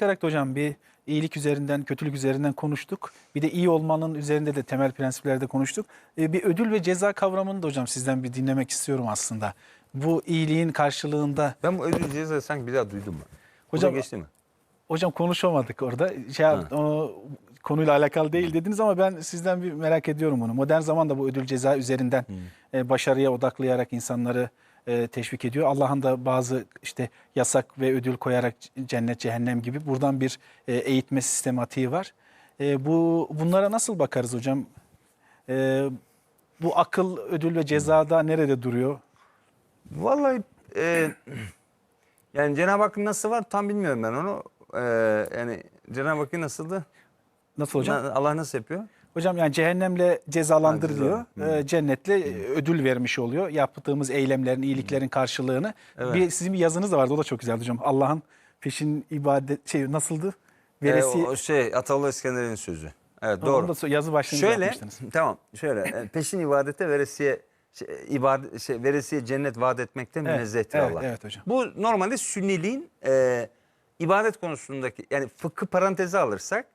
çıkarak da hocam bir iyilik üzerinden, kötülük üzerinden konuştuk. Bir de iyi olmanın üzerinde de temel prensiplerde konuştuk. E, bir ödül ve ceza kavramını da hocam sizden bir dinlemek istiyorum aslında. Bu iyiliğin karşılığında Ben bu ödül cezayı sanki bir daha duydum mu? Hocam- geçti mi? hocam konuşamadık orada. Şey, o, konuyla alakalı değil dediniz ama ben sizden bir merak ediyorum bunu. Modern zamanda bu ödül ceza üzerinden e, başarıya odaklayarak insanları e, teşvik ediyor. Allah'ın da bazı işte yasak ve ödül koyarak cennet cehennem gibi buradan bir e, eğitme sistematiği var. E, bu bunlara nasıl bakarız hocam? E, bu akıl ödül ve cezada nerede duruyor? Vallahi e, yani Cenab-ı Hakk'ın nasıl var tam bilmiyorum ben onu. E, yani Cenab-ı Hakk'ın nasıldı? Nasıl hocam? Allah nasıl yapıyor? Hocam yani cehennemle cezalandırılıyor. Ee, cennetle e, ödül vermiş oluyor. Yaptığımız eylemlerin, iyiliklerin karşılığını. Evet. Bir sizin bir yazınız da vardı. O da çok güzeldi hocam. Allah'ın peşin ibadet şey nasıldı? Veresi. o, o şey Ataullah İskender'in sözü. Evet doğru. onu da yazı başlığında Şöyle yapmıştınız. tamam şöyle e, peşin ibadete veresiye şey, ibadet şey, veresiye cennet vaat etmekte münezzehtir evet, Allah. evet hocam. Bu normalde sünniliğin e, ibadet konusundaki yani fıkıh parantezi alırsak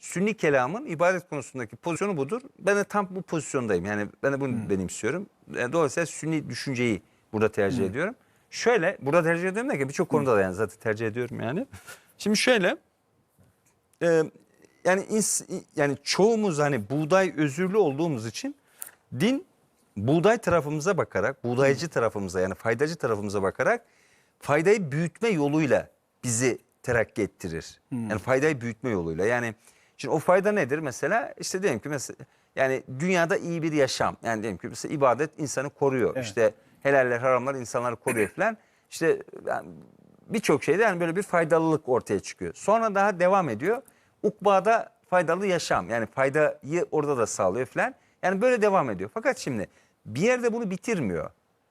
sünni kelamın ibadet konusundaki pozisyonu budur. Ben de tam bu pozisyondayım. Yani ben de bunu Hmm. benimsiyorum. E, dolayısıyla sünni düşünceyi burada tercih ediyorum. Şöyle burada tercih ediyorum derken birçok konuda da yani zaten tercih ediyorum yani. Şimdi şöyle e, yani ins- yani çoğumuz hani buğday özürlü olduğumuz için din buğday tarafımıza bakarak, buğdaycı tarafımıza yani faydacı tarafımıza bakarak faydayı büyütme yoluyla bizi terakki ettirir. Yani faydayı büyütme yoluyla. Yani şimdi o fayda nedir mesela? İşte diyelim ki mesela yani dünyada iyi bir yaşam. Yani diyelim ki mesela ibadet insanı koruyor. Evet. İşte helaller, haramlar insanları koruyor falan. İşte yani birçok şeyde yani böyle bir faydalılık ortaya çıkıyor. Sonra daha devam ediyor. Ukbada faydalı yaşam yani faydayı orada da sağlıyor falan. Yani böyle devam ediyor. Fakat şimdi bir yerde bunu bitirmiyor.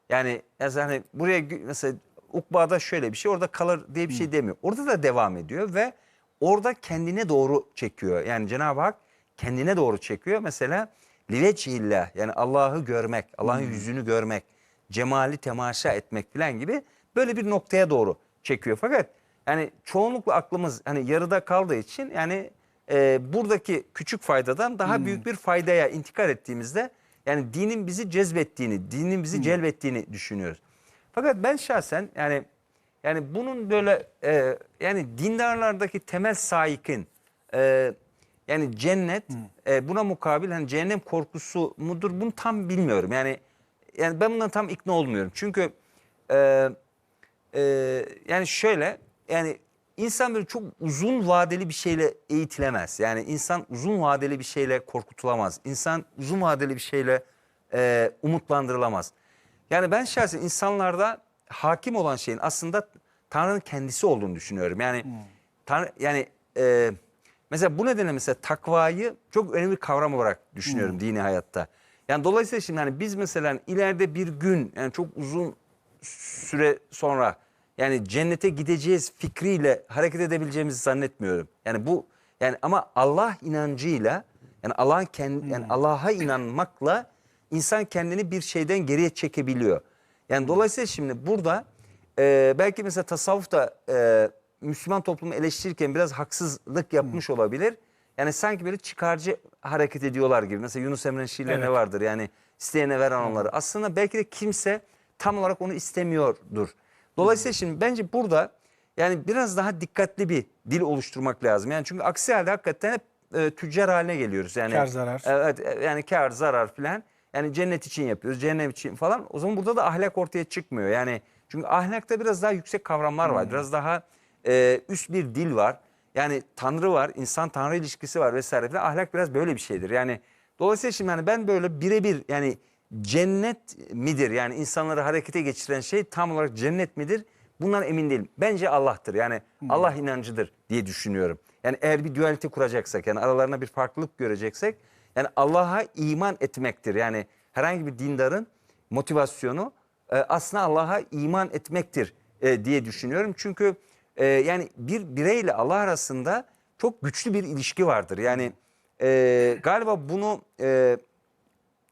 Yani mesela hani buraya mesela ukbada şöyle bir şey orada kalır diye bir şey demiyor. Orada da devam ediyor ve orada kendine doğru çekiyor. Yani Cenab-ı Hak kendine doğru çekiyor. Mesela liveçillah yani Allah'ı görmek, Allah'ın yüzünü görmek, cemali temaşa etmek falan gibi böyle bir noktaya doğru çekiyor. Fakat yani çoğunlukla aklımız hani yarıda kaldığı için yani e, buradaki küçük faydadan daha büyük bir faydaya intikal ettiğimizde yani dinin bizi cezbettiğini, dinin bizi celbettiğini düşünüyoruz. Fakat ben şahsen yani yani bunun böyle e, yani dindarlardaki temel sahikin e, yani cennet e, buna mukabil hani cehennem korkusu mudur bunu tam bilmiyorum. Yani yani ben bundan tam ikna olmuyorum. Çünkü e, e, yani şöyle yani insan böyle çok uzun vadeli bir şeyle eğitilemez. Yani insan uzun vadeli bir şeyle korkutulamaz. İnsan uzun vadeli bir şeyle e, umutlandırılamaz. Yani ben şahsen insanlarda hakim olan şeyin aslında Tanrı'nın kendisi olduğunu düşünüyorum. Yani Tanrı yani e, mesela bu nedenle mesela takvayı çok önemli bir kavram olarak düşünüyorum dini hayatta. Yani dolayısıyla şimdi hani biz mesela ileride bir gün yani çok uzun süre sonra yani cennete gideceğiz fikriyle hareket edebileceğimizi zannetmiyorum. Yani bu yani ama Allah inancıyla yani Allah'ın kendi yani Allah'a inanmakla insan kendini bir şeyden geriye çekebiliyor. Yani dolayısıyla şimdi burada e, belki mesela tasavvuf da e, Müslüman toplumu eleştirirken biraz haksızlık yapmış olabilir. Yani sanki böyle çıkarcı hareket ediyorlar gibi. Mesela Yunus Emre'nin şiirlerine Evet. vardır. Yani isteyene veren onları. Aslında belki de kimse tam olarak onu istemiyordur. Dolayısıyla şimdi bence burada yani biraz daha dikkatli bir dil oluşturmak lazım. Yani çünkü aksi halde hakikaten hep e, tüccar haline geliyoruz. Yani Kar, zarar. Evet e, yani kar zarar filan. Yani cennet için yapıyoruz, cehennem için falan. O zaman burada da ahlak ortaya çıkmıyor. Yani çünkü ahlakta biraz daha yüksek kavramlar var. Biraz daha e, üst bir dil var. Yani Tanrı var, insan Tanrı ilişkisi var vesaire falan. Ahlak biraz böyle bir şeydir. Yani dolayısıyla şimdi hani ben böyle birebir yani cennet midir? Yani insanları harekete geçiren şey tam olarak cennet midir? Bundan emin değilim. Bence Allah'tır. Yani Allah inancıdır diye düşünüyorum. Yani eğer bir dualite kuracaksak yani aralarına bir farklılık göreceksek yani Allah'a iman etmektir. Yani herhangi bir dindarın motivasyonu e, aslında Allah'a iman etmektir e, diye düşünüyorum. Çünkü e, yani bir bireyle Allah arasında çok güçlü bir ilişki vardır. Yani e, galiba bunu e,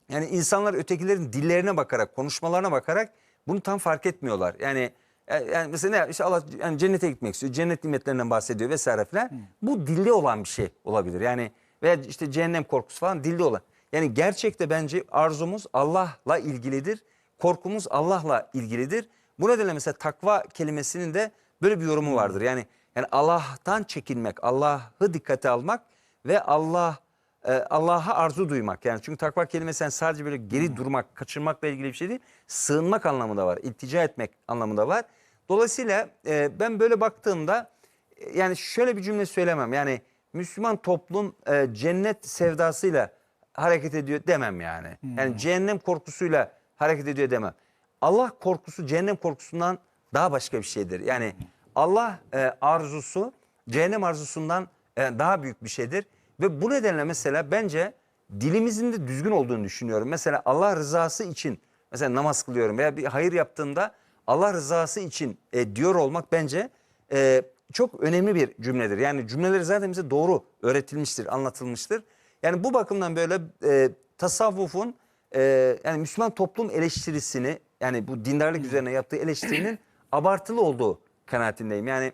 yani insanlar ötekilerin dillerine bakarak, konuşmalarına bakarak bunu tam fark etmiyorlar. Yani Yani yani mesela ne, işte Allah yani cennete gitmek istiyor. Cennet nimetlerinden bahsediyor vesaire filan. Bu dilde olan bir şey olabilir. Yani veya işte cehennem korkusu falan dilde olan. Yani gerçekte bence arzumuz Allah'la ilgilidir. Korkumuz Allah'la ilgilidir. Bu nedenle mesela takva kelimesinin de böyle bir yorumu vardır. Yani yani Allah'tan çekinmek, Allah'ı dikkate almak ve Allah e, Allah'a arzu duymak. Yani çünkü takva kelimesi yani sadece böyle geri durmak, kaçırmakla ilgili bir şey değil. Sığınmak anlamında var, iltica etmek anlamında var. Dolayısıyla e, ben böyle baktığımda e, yani şöyle bir cümle söylemem. Yani Müslüman toplum e, cennet sevdasıyla hareket ediyor demem yani. Yani cehennem korkusuyla hareket ediyor demem. Allah korkusu cehennem korkusundan daha başka bir şeydir. Yani Allah e, arzusu cehennem arzusundan e, daha büyük bir şeydir. Ve bu nedenle mesela bence dilimizin de düzgün olduğunu düşünüyorum. Mesela Allah rızası için mesela namaz kılıyorum veya bir hayır yaptığımda Allah rızası için e, diyor olmak bence e, çok önemli bir cümledir. Yani cümleleri zaten bize doğru öğretilmiştir, anlatılmıştır. Yani bu bakımdan böyle e, tasavvufun e, yani Müslüman toplum eleştirisini yani bu dindarlık üzerine yaptığı eleştirinin abartılı olduğu kanaatindeyim. Yani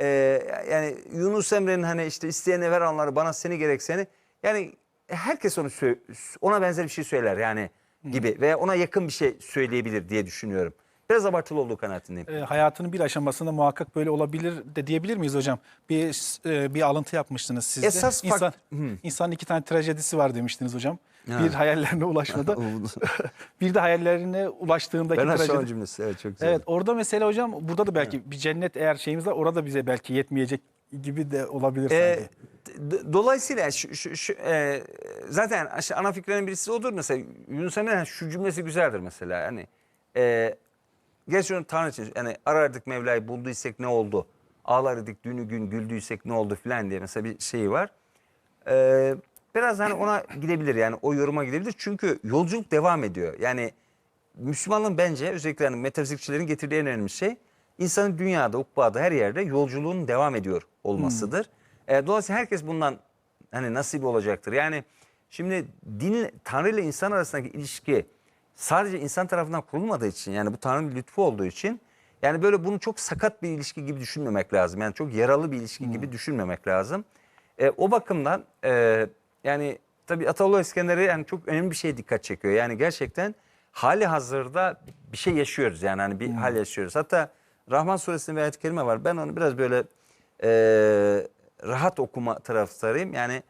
e, yani Yunus Emre'nin hani işte isteyene ver onları bana seni gerek seni. Yani herkes onu ona benzer bir şey söyler yani gibi veya ona yakın bir şey söyleyebilir diye düşünüyorum. Biraz abartılı olduğu kanaatindeyim. E, hayatının bir aşamasında muhakkak böyle olabilir de diyebilir miyiz hocam? Bir e, bir alıntı yapmıştınız siz de. Esas İnsan, Hı. insanın iki tane trajedisi var demiştiniz hocam. Ha. Bir hayallerine ulaşmada, bir de hayallerine ulaştığındaki Ben trajedi. cümlesi evet çok güzel. Evet orada mesela hocam burada da belki bir cennet eğer şeyimiz var orada bize belki yetmeyecek gibi de olabilir Ee, sanki. dolayısıyla şu, şu, şu, e, zaten ana fikirlerin birisi odur mesela Yunus Emre'nin şu cümlesi güzeldir mesela hani e, gerçi onu Tanrı için yani arardık Mevla'yı bulduysak ne oldu ağlar idik dünü gün güldüysek ne oldu filan diye mesela bir şeyi var. Ee, biraz hani ona gidebilir yani o yoruma gidebilir çünkü yolculuk devam ediyor yani Müslümanlığın bence özellikle hani metafizikçilerin getirdiği en önemli şey insanın dünyada, ukbada her yerde yolculuğun devam ediyor olmasıdır. E, dolayısıyla herkes bundan hani nasip olacaktır. Yani şimdi din Tanrı ile insan arasındaki ilişki sadece insan tarafından kurulmadığı için yani bu Tanrı'nın lütfu olduğu için yani böyle bunu çok sakat bir ilişki gibi düşünmemek lazım. Yani çok yaralı bir ilişki gibi düşünmemek lazım. E, o bakımdan e, yani tabii Ataullah İskender'e yani çok önemli bir şeye dikkat çekiyor. Yani gerçekten hali hazırda bir şey yaşıyoruz yani hani bir hal yaşıyoruz. Hatta Rahman suresinde bir ayet-i kerime var. Ben onu biraz böyle e, rahat okuma taraftarıyım. Yani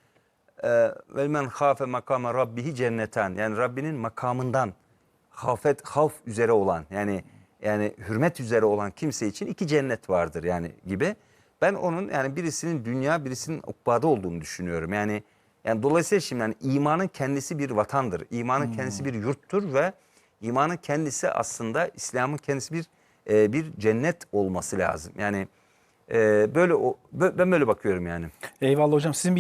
e, vel men hafe makama rabbihi cennetan. Yani Rabbinin makamından hafet havf üzere olan yani yani hürmet üzere olan kimse için iki cennet vardır yani gibi. Ben onun yani birisinin dünya birisinin ukbada olduğunu düşünüyorum. Yani yani dolayısıyla şimdi yani imanın kendisi bir vatandır. İmanın kendisi bir yurttur ve imanın kendisi aslında İslam'ın kendisi bir e, bir cennet olması lazım. Yani e, böyle o ben böyle bakıyorum yani. Eyvallah hocam sizin bir